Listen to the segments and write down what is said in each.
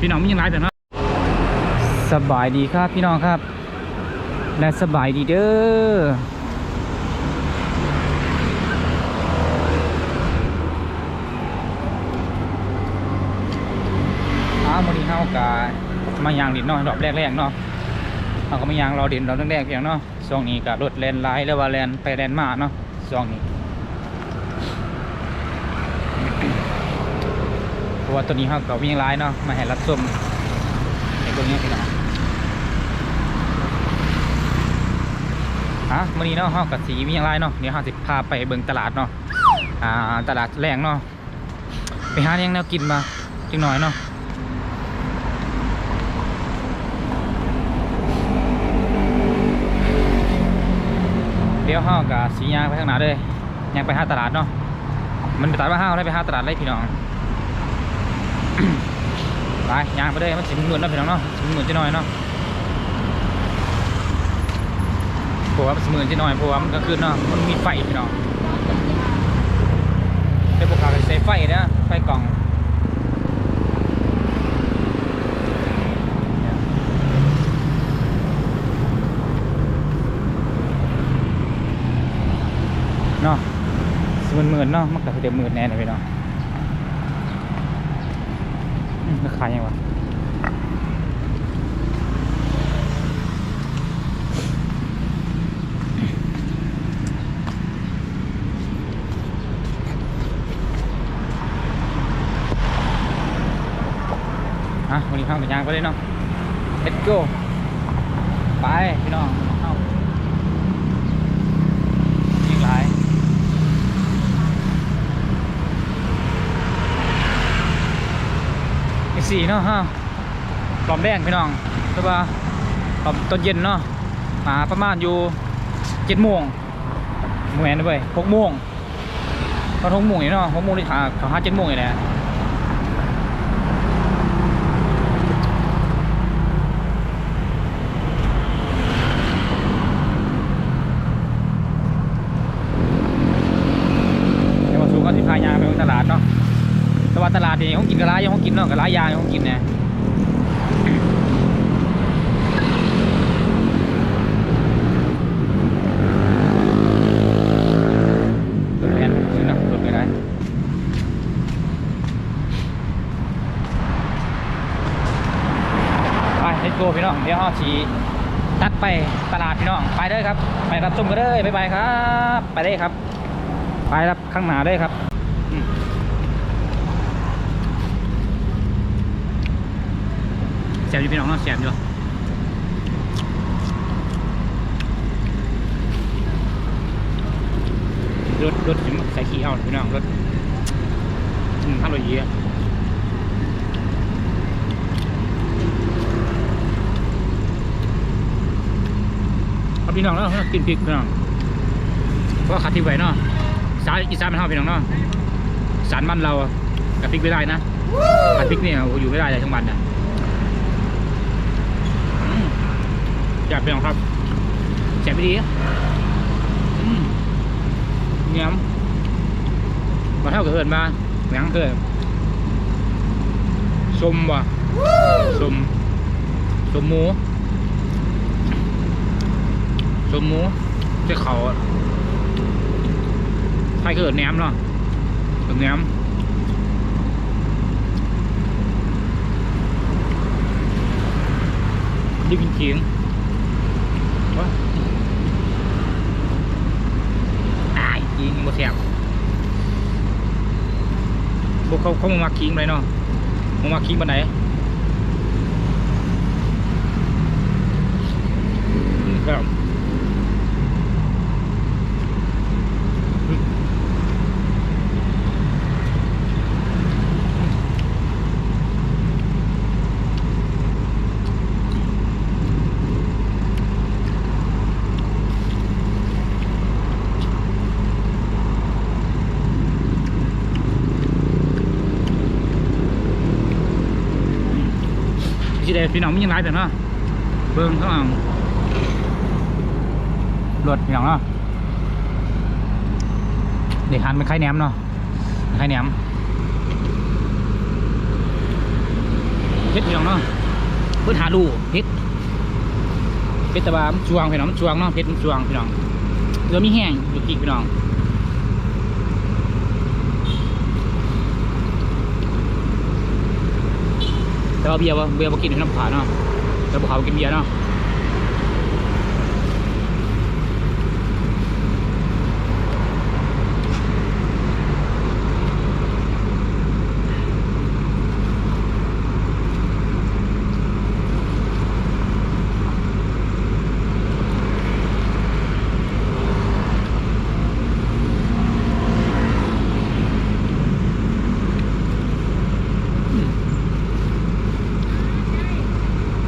พี่น้องมียังหลายแต่เนาะสบายดีครับพี่น้องครับ และสบายดีเด้ออ้าวมื้อนี้เฮากะมายางดินเนาะดอกแรกๆเนาะเฮาก็มายางรอดินดอกแรกๆเพียงเนาะช่วงนี้ก็รถแลนหลายแล้วว่าแลนไปแลนมาเนาะช่วงนี้ เพ ราะว่าตัวนี้เขาก็วิ่งร้ายเนาะมาให้รับชมในตัวนี้พี่น้องฮะมื่อนี้เนาะเขากับสีวิ่งร้ายเนาะเดี๋ยวเขาสิพาไปเบิ่งตลาดเนาะอ่าตลาดแรงเนาะไปหาเลี้ยงแนวกินมาจังหน่อยเนาะเดี๋ยวเขากับสียางไปข้างหน้าเลยยางไปหาตลาดเนาะมันไปตลาดว่าห้าวได้ไปหาตลาดเลยพี่น้อง ไปยางไปเลยมันสิบหมื่นเนาะพี่น้องเนาะสิบหมื่นจะน้อยเนาะเพราะว่ามันสิบหมื่นจะน้อยเพราะว่ามันก็คือเนาะมันมีไฟพี่น้องเป็นพวกเขาใช้ไฟนะไฟกล่องเนาะสิบหมื่นเนาะมันก็สิเต็มหมื่นแน่เลยพี่น้อง อืม ราคายังวะอะวันนี้ข้างไปย่างไปเลยเนาะ let's go ไป พี่น้องเข้ายิงหลาย อีกสี่ เนาะฮะปลอมแดงพี่น้องใช่ปะปลอมตอนเย็นเนาะมาประมาณอยู่เจ็ดโมงโมงอนด้วยหกโมงตอนหกโมงนี่เนาะหกโมงนี่ขาขาห้าเจ็ดโมงนี่แหละเดี๋ยวมาสู่ก็สิพายางไปตลาดเนาะแต่ว่าตลาดนี่เขากินกระไรยังเขากินเนาะกระไรยางเขากินเนี่ยรถแอนซื้อเนาะรถไปไหน ไปเลโกพี่น้องเดี๋ยวเขาฉีตัดไปตลาดพี่น้องไปเลยครับ ไปรับชมกันเลยบ๊ายบายครับ ไปเลยครับ ไปรับข้างหน้าเลยครับแซมอยู่พี่น้องเนาะแซมอยู่รถรถถึงใส่ขี้เอาพี่น้องรถถ้าร้อยยี่อะเอา พี่น้องเนาะกินพริกพี่น้องเพราะว่าขาดทิ้งไว้เนาะสารอีสานมันเท่าพี่น้องเนาะสารมันเรากับพริกไม่ได้นะขาดพริกเนี่ยอยู่ไม่ได้เลยทั้งวันนี่ยอืมอยากเป็นของครับแสบไปดีเงี้ยมมาเท่ากับเอินมาแหงเกิดสมว่ะสมสมหมู สมหมูเจ้าเขาอะไทยเกิดแหนมเนาะเกิดแหนมดิกินเคียงว้าตายยิงบ่แซ่บพวกเขาเขามามาคิงไปเนาะมามาคิงบันไหนครับ พี่น้องมียังหลายแต่เนาะเบิ่งข้างหลังรถพี่น้องเนาะเด็กหันเป็นไข่แหนมเนาะไข่แหนมเพชรพี่น้องเนาะเพิ่นหาดูเพชรเพชรตะบามจวงพี่น้องจวงเนาะเพชรจวงพี่น้องเรือมีแห้งอยู่ที่พี่น้อง แต่ว่าเบียร์วะเบียร์มากินน้ำผาเนาะแต่บ่เขากินเบียร์เนาะ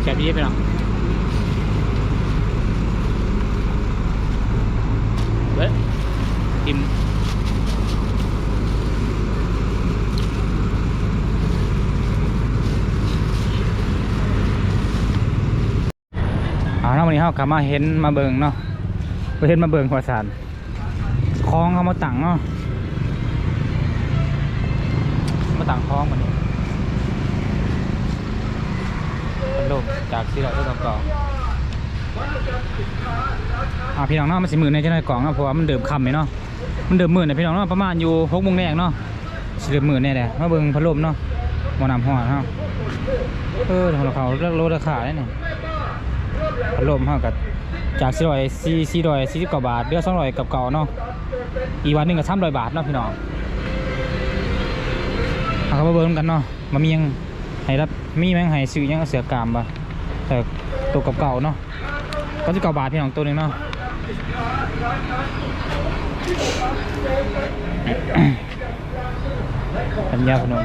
แซ่บดีไปเนาะเว้ยกินอ่าขากลับมาเห็นมาเบิงเนาะไปเห็นมาเบิงหัวสารคลองเขามาตั้งเนาะมาตั้งคลองมันนี้พัดลมจากที่เราได้ต่ออ่าพี่น้องเนาะมันสิมือในเจ้าหน้ากล่องเนาะเพราะว่ามันเดิมคำเลยเนาะมันเดิมมือเนี่ยพี่น้องเนาะประมาณอยู่หกโมงแรกเนาะสิเดิมมือเนี่ยแหละมาเบิงพัดลมเนาะมอนำหัวเนาะเออของเราเขาเลือกลดราคาได้เนี่ย พัดลมเท่ากับจากสี่ร้อยสี่สี่ร้อยสี่สิบกว่าบาทเดือนสองร้อยกับเก่าเนาะอีกวันหนึ่งกับสามร้อยบาทเนาะพี่น้องเอาเข้ามาเบิ่งกันเนาะมามียังให้รับมีแมงให้ซื้อยังเสือกามปะแต่ตัวกับเก่าเนาะก็จะเก่าบาทพี่น้องตัวนึงเนาะปัญญาพนม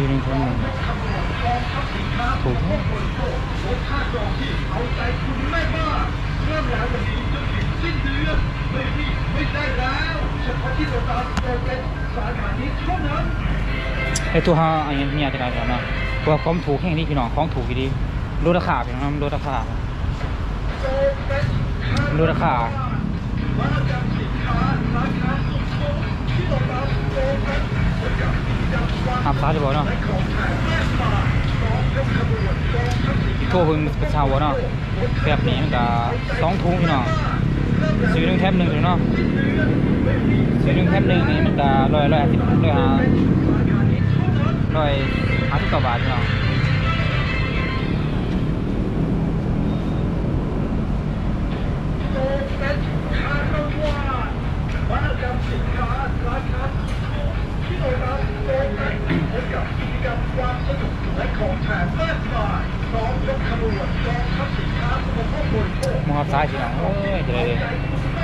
ซีหนึ่งคนหนึ่งถูกไอตัวห้าอันนี้มีอะไรกันเนาะเพราะว่าของถูกแห่งนี้พี่น้องของถูกอยู่ดีลดราคาพี่น้องลดราคาลดราคา หับซ้าจะบอกเนาะโทรเพิ่งกระเช้าเนาะแบบนี้มันก็สองถุงเนาะซื้อหนึ่งแทบหนึ่งเลยเนาะซื้อหนึ่งแทบหนึ่งนี่มันก็ร้อยร้อยห้าสิบร้อยห้าร้อยห้าสิบกว่าบาทเนาะ มองซ้ายพี่น้องโอ้ยจะได้เลยม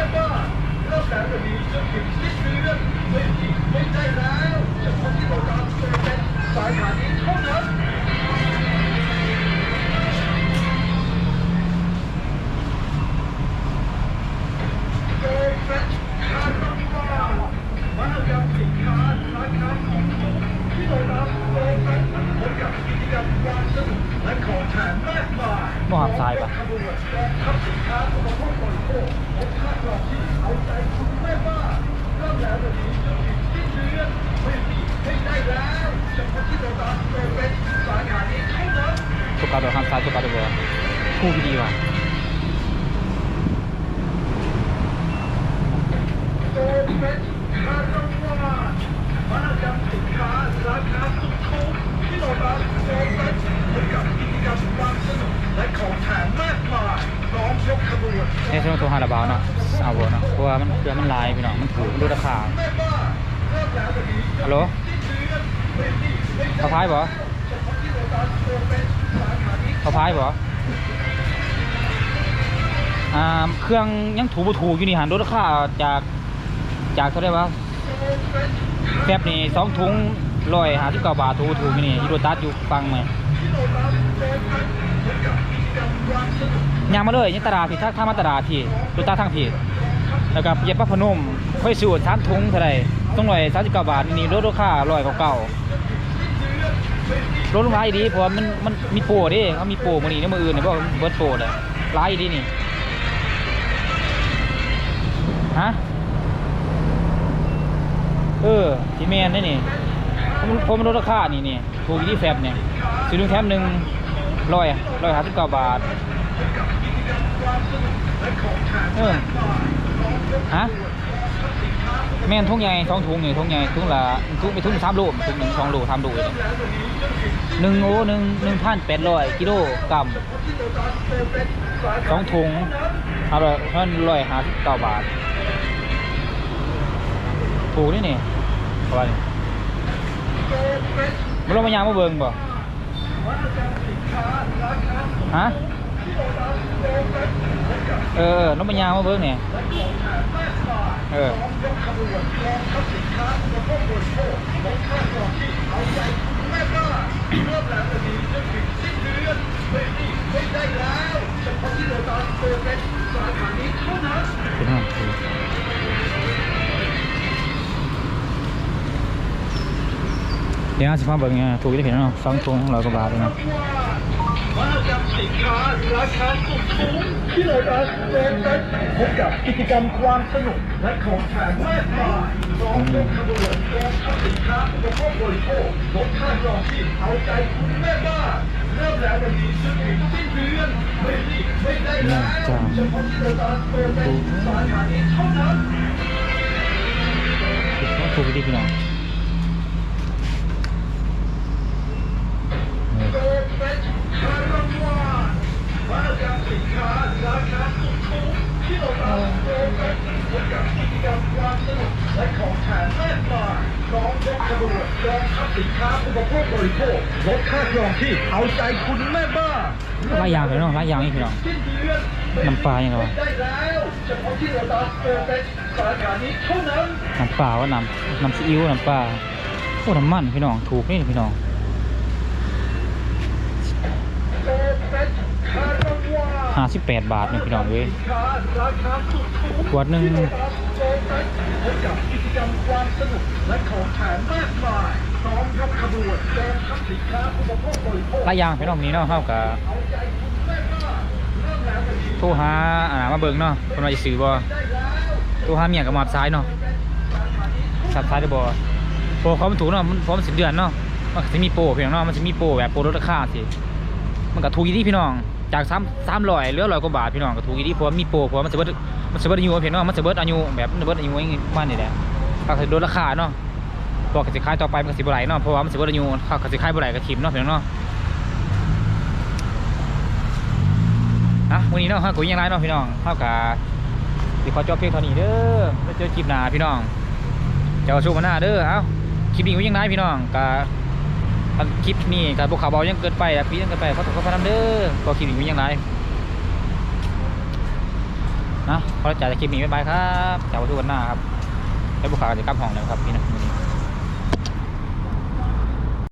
คู่ดีว่ะเนี่ยช่วงตัวฮาราบาวเนาะเอาบัวเนาะเพราะว่ามันเครือมันลายพี่น้องมันถูกมันดูราคาฮัลโหลเขาพายบ่เขาพายบ่ อ่าเครื่องยังถูบ่ถูอยู่นี่หันลดราคาจากจากเท่าไหร่วะแฟบนี่สองถุงร้อยหาสิบเก้าบาทถูถูกนี่ยูโรตัสอยู่ฟังไหมยางมาเลยนี่ตลาดพี่ถ้าถ้ามาตลาดพี่ยูโรตัสทางพี่แล้วก็เย็บพระพนมค่อยสูตรสามถุงเท่าไหร่ต้องร้อยสามสิบเก้าบาทนี่ลดราคาร้อยเก่าๆลดลงมาอีดีเพราะว่ามันมันมีโปรดิเขามีโปรมือนี้เนี่ยมืออื่นเนี่ยเพราะว่าเบิร์ดโปรเลยร้ายอีดีนี่ ฮะ เออทีแมนได้นี่ผมผมลดราคานี่นี่ถูกยี่แฟบเนี่ยซื้อหนึ่งแถมหนึ่งร้อยร้อยห้าสิบเก้าบาท เออ ฮะ แม่นทุ่งใหญ่สองถุงนี่ทุ่งใหญ่ทุ่งละทุ่งไปทุ่งสามโลถุงหนึ่งสองโลสามโลเลยหนึ่งโลหนึ่งหนึ่งพันแปดร้อยกิโลกรัมสองถุงเอาเลยเพิ่นร้อยห้าสิบเก้าบาท ถูกนี่นี่เอาไว้มันลงมายางมาเบิ่งบ่ฮะเออเออลงมายางมาเบิ่งเนี่ยเออเป็นไง เดี๋ยวสิมาเบิ่งไงถูกที่เห็นเนาะสองถุงร้อยกว่าบาทเองเนาะมหกรรมสินค้าราคาสุดคุ้มที่โลตัสโลตัสพบกับกิจกรรมความสนุกและของแถมมากมายพร้อมยกขบวนกองทัพสินค้าอุปโภคบริโภคลดค่าครองชีพเอาใจคุณแม่บ้านเริ่มแล้ววันนี้จนถึงสิ้นเดือนไม่รีบไม่ได้แล้วเฉพาะที่โลตัสโลตัสสาขานี้เท่านั้นถูกที่พี่น้อง สินค้าอุปโภคบริโภคลดค่าครองชีพเอาใจคุณแม่บ้านหลายอย่างเลยเนาะหลายอย่างนี่พี่น้องสิ้นเดือนน้ำปลาอย่างไรวะได้แล้วเฉพาะที่โลตัสโลตัสสาขานี้เท่านั้นน้ำปลาว่าน้ำน้ำซีอิ๊วน้ำปลาโอ้น้ำมันพี่น้องถูกนี่พี่น้องโลตัสคาราวานห้าสิบแปดบาทเนี่ยพี่น้องเว้ยสินค้าราคาสุดคุ้มขวดหนึ่งที่โลตัสโลตัสพบกับกิจกรรมความสนุกและของแถมมากมาย ร้อมยาอุปโภคบริโภคหลายอย่างพี่น้องนี้เนาะเข้ากับเอาใจคุณแม่บ้านเริ่มแล้ววันนี้โทรหาอ่ามาเบิ่งเนาะคนว่าจะซื้อบ่ได้แล้วโทรหาเมียกับมาซ้ายเนาะสับซ้ายได้บ่โปรเขามันถูกเนาะมันเพราะมันสิบเดือนเนาะมันจะมีโปรพี่น้องเนาะมันจะมีโปรแบบโปรลดราคาสิมันก็ถูกอีที่พี่น้องจากสามสามร้อยเหลือร้อยกว่าบาทพี่น้องก็ถูกอีที่เพราะมีโปรเพราะมันจะเบิดมันจะเบิดอายุพี่น้องมันจะเบิดอายุแบบมันจะเบิดอายุอย่างงี้ประมาณนี้แหละก็คือลดราคาเนาะ บอกกสิขายต่อไปมันกสิบ่ไหลเนาะเพราะว่ามันสิบิดอยุเขากสิขายบ่ไหลก็ทิมเนาะพี่น้องเนาะอะวันนี้เนาะฮาก็ยังไรเนาะพี่น้องเฮาก็สิขอจบเพียงเท่านี้เด้อแล้วเจอคลิปหน้าพี่น้องเจ้าชู้มาหน้าเด้อเอ้าคลิปนี้ก็ยังได้พี่น้องกะอันคลิปนี้กับพวกขาเบายังเกินไปอะพี่ยังเกินไปเพราะถูกเขาพนันเด้อก็คลิปนี้ก็ยังได้นะขอจ่ายคลิปนี้บ๊ายบายครับจากวัตถุวันหน้าครับแล้วพวกขาจะกลับห้องแล้วครับพี่นะมื้อนี้